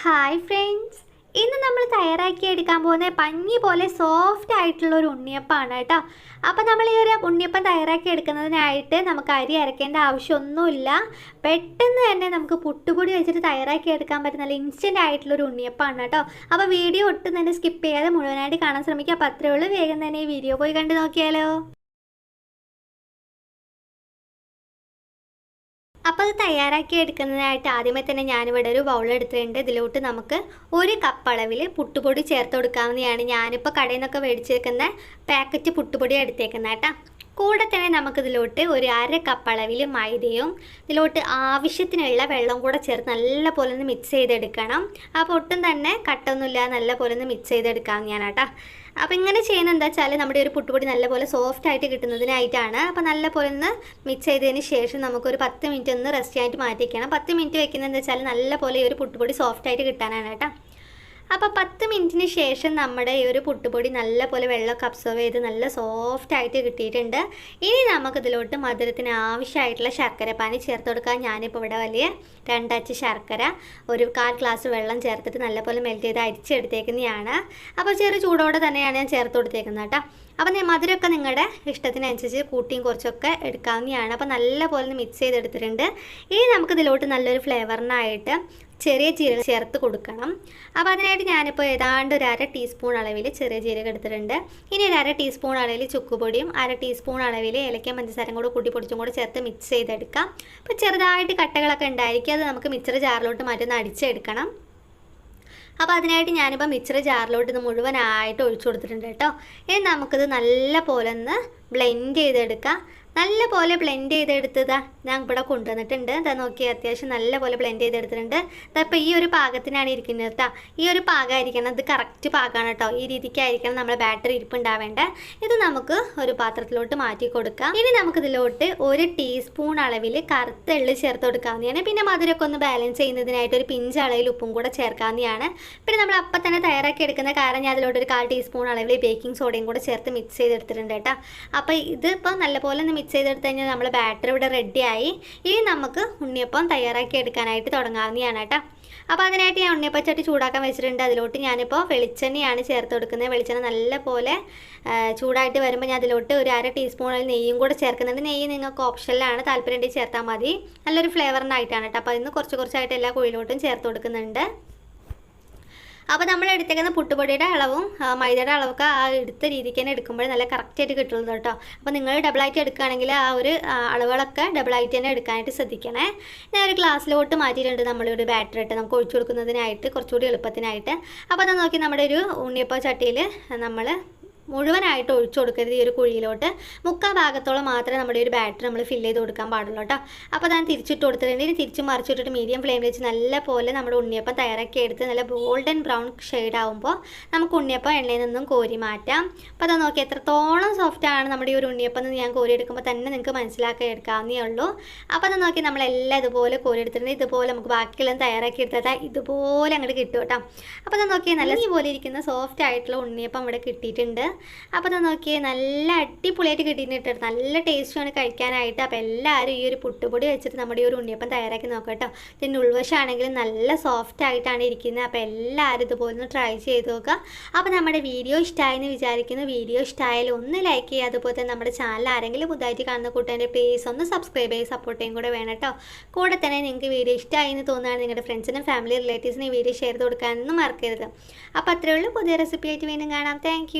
Hi friends ഇന്ന് നമ്മൾ തയ്യാറാക്കി എടുക്കാൻ പോകുന്ന പഞ്ഞി പോലെ സോഫ്റ്റ് ആയിട്ടുള്ള ഒരു ഉണ്ണിയപ്പമാണ് കേട്ടോ. അപ്പോൾ നമ്മൾ ഈ ഒരു ഉണ്ണിയപ്പം തയ്യാറാക്കി എടുക്കുന്നതിനായിട്ട് നമുക്ക് അരി അരക്കേണ്ട ആവശ്യമൊന്നുമില്ല. പെട്ടെന്ന് തന്നെ നമുക്ക് പുട്ടുപൊടി വെച്ചിട്ട് തയ്യാറാക്കി എടുക്കാൻ പറ്റുന്ന നല്ല ഇൻസ്റ്റന്റ് ആയിട്ടുള്ള ഒരു ഉണ്ണിയപ്പമാണ് കേട്ടോ. അപ്പോൾ വീഡിയോ ഒട്ടും തന്നെ സ്കിപ്പ് ചെയ്യാതെ മുഴുവനായിട്ട് കാണാൻ ശ്രമിക്കുക അപ്പോൾ അത്രേ ഉള്ളൂ. വേഗം തന്നെ ഈ വീഡിയോ പോയി കണ്ടു നോക്കിയാലോ. അപ്പോൾ അത് തയ്യാറാക്കി എടുക്കുന്നതിനായിട്ട് ആദ്യമേ തന്നെ ഞാനിവിടെ ഒരു ബൗൾ എടുത്തിട്ടുണ്ട്. ഇതിലോട്ട് നമുക്ക് ഒരു കപ്പ് അളവിൽ പുട്ടുപൊടി ചേർത്ത് കൊടുക്കാവുന്നതാണ്. ഞാനിപ്പോൾ കടയിൽ നിന്നൊക്കെ മേടിച്ചേക്കുന്ന പാക്കറ്റ് പുട്ടുപൊടി എടുത്തേക്കുന്നത് കേട്ടോ കൂടെ തന്നെ നമുക്കിതിലോട്ട് ഒരു അര കപ്പ് അളവിൽ മൈദയും ഇതിലോട്ട് ആവശ്യത്തിനുള്ള വെള്ളം കൂടെ ചേർത്ത് നല്ല പോലെ ഒന്ന് മിക്സ് ചെയ്തെടുക്കണം. അപ്പോൾ ഒട്ടും തന്നെ കട്ടൊന്നുമില്ല നല്ല പോലെ ഒന്ന് മിക്സ് ചെയ്തെടുക്കാവുന്നതാണ് കേട്ടോ അപ്പോൾ ഇങ്ങനെ ചെയ്യുന്നത് എന്താ വെച്ചാൽ നമ്മുടെ ഒരു പുട്ടുപൊടി നല്ലപോലെ സോഫ്റ്റ് ആയിട്ട് കിട്ടുന്നതിനായിട്ടാണ്. അപ്പോൾ നല്ല പോലെ ഒന്ന് മിക്സ് ചെയ്തതിന് ശേഷം നമുക്കൊരു പത്ത് മിനിറ്റ് ഒന്ന് റെസ്റ്റ് ആയിട്ട് മാറ്റിക്കണം പത്ത് മിനിറ്റ് വെക്കുന്നത് എന്താ വെച്ചാൽ നല്ല പോലെ ഈ ഒരു പുട്ടുപൊടി സോഫ്റ്റ് ആയിട്ട് കിട്ടാനാണ് കേട്ടോ. അപ്പോൾ പത്ത് മിനിറ്റിന് ശേഷം നമ്മുടെ ഈ ഒരു പുട്ടുപൊടി നല്ല പോലെ വെള്ളമൊക്കെ അബ്സർവ് ചെയ്ത് നല്ല സോഫ്റ്റ് ആയിട്ട് കിട്ടിയിട്ടുണ്ട്. ഇനി നമുക്കിതിലോട്ട് മധുരത്തിന് ആവശ്യമായിട്ടുള്ള ശർക്കരപ്പാനി ചേർത്ത് കൊടുക്കാൻ ഞാനിപ്പോൾ ഇവിടെ വലിയ രണ്ടച്ച് ശർക്കര ഒരു കാൽ ഗ്ലാസ് വെള്ളം ചേർത്തിട്ട് നല്ലപോലെ മെൽറ്റ് ചെയ്ത് അരിച്ചെടുത്തേക്കുന്നതാണ്. അപ്പോൾ ചെറിയ ചൂടോടെ തന്നെയാണ് ഞാൻ ചേർത്ത് കൊടുത്തേക്കുന്നത് കേട്ടോ. അപ്പോൾ ഞാൻ മധുരമൊക്കെ നിങ്ങളുടെ ഇഷ്ടത്തിനനുസരിച്ച് കൂട്ടിയും കുറച്ചൊക്കെ എടുക്കാവുന്നതാണ്. അപ്പോൾ നല്ല പോലെ ഒന്ന് മിക്സ് ചെയ്തെടുത്തിട്ടുണ്ട്. ഇനി നമുക്കിതിലോട്ട് നല്ലൊരു ഫ്ലേവറിനായിട്ട് ചെറിയ ജീരകം ചേർത്ത് കൊടുക്കണം. അപ്പോൾ അതിനായിട്ട് ഞാനിപ്പോൾ ഏതാണ്ട് ഒരു അര ടീസ്പൂൺ അളവിൽ ചെറിയ ജീരകം എടുത്തിട്ടുണ്ട്. ഇനി ഒരു അര ടീസ്പൂൺ അളവിൽ ചുക്കുപൊടിയും അര ടീസ്പൂൺ അളവിൽ ഏലക്കയും പഞ്ചസാരയും കൂടെ കൂട്ടി പൊടിച്ചും കൂടെ ചേർത്ത് മിക്സ് ചെയ്തെടുക്കാം. അപ്പോൾ ചെറുതായിട്ട് കട്ടകളൊക്കെ ഉണ്ടായിരിക്കും. അത് നമുക്ക് മിക്സർ ജാറിലോട്ട് മാറ്റി അടിച്ചെടുക്കണം. അപ്പോൾ അതിനായിട്ട് ഞാനിപ്പോൾ മിക്സർ ജാറിലോട്ട് ഇത് മുഴുവനായിട്ട് ഒഴിച്ചു കൊടുത്തിട്ടുണ്ട് കേട്ടോ. ഇനി നമുക്കിത് നല്ല പോലെ ഒന്ന് ബ്ലെൻഡ് ചെയ്തെടുക്കുക നല്ല പോലെ ബ്ലെൻഡ് ചെയ്തെടുത്തതാ ഞാൻ ഇവിടെ കൊണ്ടുവന്നിട്ടുണ്ട്. ഇതാ നോക്കി അത്യാവശ്യം നല്ല പോലെ ബ്ലെൻഡ് ചെയ്തെടുത്തിട്ടുണ്ട് ഇതപ്പോൾ ഈ ഒരു പാകത്തിനാണ് ഇരിക്കുന്നത് കേട്ടോ ഈ ഒരു പാകമായിരിക്കണം ഇത് കറക്റ്റ് പാകമാണ് കേട്ടോ ഈ രീതിക്കായിരിക്കണം നമ്മുടെ ബാറ്ററി ഇരിപ്പുണ്ടാവേണ്ടത് ഇത് നമുക്ക് ഒരു പാത്രത്തിലോട്ട് മാറ്റി കൊടുക്കാം. ഇനി നമുക്കിതിലോട്ട് ഒരു ടീസ്പൂൺ അളവിൽ കറുത്ത എള്ള് ചേർത്ത് കൊടുക്കാവുന്നതാണ്. പിന്നെ മധുരമൊക്കെ ഒന്ന് ബാലൻസ് ചെയ്യുന്നതിനായിട്ട് ഒരു പിഞ്ച് അളവിൽ ഉപ്പും കൂടെ ചേർക്കാവുന്നതാണ്. പിന്നെ നമ്മൾ അപ്പം തന്നെ തയ്യാറാക്കി എടുക്കുന്ന കാരണം ഞാൻ അതിലോട്ട് ഒരു കാൽ ടീസ്പൂൺ അളവിൽ ബേക്കിംഗ് സോഡയും കൂടെ ചേർത്ത് മിക്സ് ചെയ്തെടുത്തിട്ടുണ്ട് കേട്ടോ അപ്പോൾ ഇതിപ്പോൾ നല്ലപോലെ ഒന്ന് മിക്സ് ചെയ്തെടുത്ത് കഴിഞ്ഞാൽ നമ്മൾ ബാറ്റർ ഇവിടെ റെഡിയായി ഇനി നമുക്ക് ഉണ്ണിയപ്പം തയ്യാറാക്കി എടുക്കാനായിട്ട് തുടങ്ങാവുന്നതാണ് കേട്ടോ. അപ്പോൾ അതിനായിട്ട് ഞാൻ ഉണ്ണിയപ്പച്ചട്ടി ചൂടാക്കാൻ വെച്ചിട്ടുണ്ട്. അതിലോട്ട് ഞാനിപ്പോൾ വെളിച്ചെണ്ണയാണ് ചേർത്ത് കൊടുക്കുന്നത്. വെളിച്ചെണ്ണ നല്ലപോലെ ചൂടായിട്ട് വരുമ്പോൾ ഞാൻ അതിലോട്ട് ഒരു അര ടീസ്പൂണിൽ നെയ്യും കൂടെ ചേർക്കുന്നുണ്ട്. നെയ്യ് നിങ്ങൾക്ക് ഓപ്ഷനിലാണ് താല്പര്യം ചേർത്താൽ മതി. നല്ലൊരു ഫ്ലേവറിനായിട്ടാണ് കേട്ടോ. അപ്പോൾ അതിന് കുറച്ച് കുറച്ചായിട്ട് എല്ലാ കുഴിയിലോട്ടും ചേർത്ത് കൊടുക്കുന്നുണ്ട്. അപ്പോൾ നമ്മൾ എടുത്തേക്കുന്ന പുട്ടുപൊടിയുടെ അളവും മൈദയുടെ അളവൊക്കെ ആ എടുത്ത രീതിക്ക് തന്നെ എടുക്കുമ്പോൾ നല്ല കറക്റ്റായിട്ട് കിട്ടുള്ളൂ കേട്ടോ. അപ്പോൾ നിങ്ങൾ ഡബിളായിട്ട് എടുക്കുകയാണെങ്കിൽ ആ ഒരു അളവുകളൊക്കെ ഡബിളായിട്ട് തന്നെ എടുക്കാനായിട്ട് ശ്രദ്ധിക്കണേ. ഞാൻ ഒരു ഗ്ലാസ്സിലോട്ട് മാറ്റിയിട്ടുണ്ട് നമ്മളൊരു ബാറ്ററി ഇട്ട്. നമുക്ക് ഒഴിച്ചു കൊടുക്കുന്നതിനായിട്ട് കുറച്ചുകൂടി എളുപ്പത്തിനായിട്ട്. അപ്പോൾ അത് നോക്കി നമ്മുടെ ഒരു ഉണ്ണിയപ്പ ചട്ടിയിൽ നമ്മൾ മുഴുവനായിട്ട് ഒഴിച്ചു കൊടുക്കരുത് ഈ ഒരു കുഴിയിലോട്ട്. മുക്കാൽ ഭാഗത്തോളം മാത്രമേ നമ്മുടെ ഒരു ബാറ്ററി നമ്മൾ ഫില്ല് ചെയ്ത് കൊടുക്കാൻ പാടുള്ളൂ കേട്ടോ അപ്പോൾ ഞാൻ തിരിച്ചിട്ട് കൊടുത്തിട്ടുണ്ട്. ഇനി തിരിച്ച് മറിച്ചിട്ടിട്ട് മീഡിയം ഫ്ലെയിമിൽ വെച്ച് നല്ല പോലെ നമ്മുടെ ഉണ്ണിയപ്പം തയ്യാറാക്കി എടുത്ത് നല്ല ഗോൾഡൻ ബ്രൗൺ ഷെയ്ഡ് ആകുമ്പോൾ നമുക്ക് ഉണ്ണിയപ്പം എണ്ണയിൽ നിന്നും കോരി മാറ്റാം. അപ്പോൾ അത് നോക്കി എത്രത്തോളം സോഫ്റ്റ് ആണ് നമ്മുടെ ഈ ഒരു ഉണ്ണിയപ്പം എന്ന് ഞാൻ കോരി എടുക്കുമ്പോൾ തന്നെ നിങ്ങൾക്ക് മനസ്സിലാക്കി എടുക്കാവുന്നേ ഉള്ളൂ. അപ്പോൾ അത് നോക്കി നമ്മളെല്ലാം ഇതുപോലെ കോരി എടുത്തിട്ടുണ്ട്. ഇതുപോലെ നമുക്ക് ബാക്കിയെല്ലാം തയ്യാറാക്കി എടുത്താൽ ഇതുപോലെ അങ്ങോട്ട് കിട്ടും കേട്ടോ അപ്പോൾ അത് നോക്കി നല്ല പോലെ ഇരിക്കുന്ന സോഫ്റ്റ് ആയിട്ടുള്ള ഉണ്ണിയപ്പം ഇവിടെ കിട്ടിയിട്ടുണ്ട്. അപ്പോൾ അത് നോക്കിയേ നല്ല അടിപൊളിയായിട്ട് കിട്ടിയിട്ട് നല്ല ടേസ്റ്റുമാണ് കഴിക്കാനായിട്ട്. അപ്പോൾ എല്ലാവരും ഈ ഒരു പുട്ടുപൊടി വെച്ചിട്ട് നമ്മുടെ ഈ ഒരു ഉണ്ണിയപ്പം തയ്യാറാക്കി നോക്കാം കേട്ടോ. ഇതിന്റെ ഉൾവശമാണെങ്കിലും നല്ല സോഫ്റ്റ് ആയിട്ടാണ് ഇരിക്കുന്നത്. അപ്പോൾ എല്ലാവരും ഇതുപോലെ ഒന്ന് ട്രൈ ചെയ്ത് നോക്കുക അപ്പോൾ നമ്മുടെ വീഡിയോ ഇഷ്ടമായെന്ന് വിചാരിക്കുന്നു. വീഡിയോ ഇഷ്ടമായാലും ഒന്ന് ലൈക്ക് ചെയ്യുക. അതുപോലെ തന്നെ നമ്മുടെ ചാനൽ ആരെങ്കിലും പുതുതായിട്ട് കാണുന്ന കൂട്ടേന്റെ പ്ലീസ് ഒന്ന് സബ്സ്ക്രൈബ് ചെയ്ത് സപ്പോർട്ട് കൂടെ വേണം കേട്ടോ. കൂടെ തന്നെ നിങ്ങൾക്ക് വീഡിയോ ഇഷ്ടമായി എന്ന് തോന്നുകയാണ് നിങ്ങളുടെ ഫ്രണ്ട്സിനും ഫാമിലി റിലേറ്റീവ്സിനും വീഡിയോ ഷെയർ ചെയ്ത് കൊടുക്കാനൊന്നും മറക്കരുത്. അപ്പോൾ അത്രയേ ഉള്ളൂ. പുതിയ റെസിപ്പി ആയിട്ട് വീണ്ടും കാണാം. താങ്ക്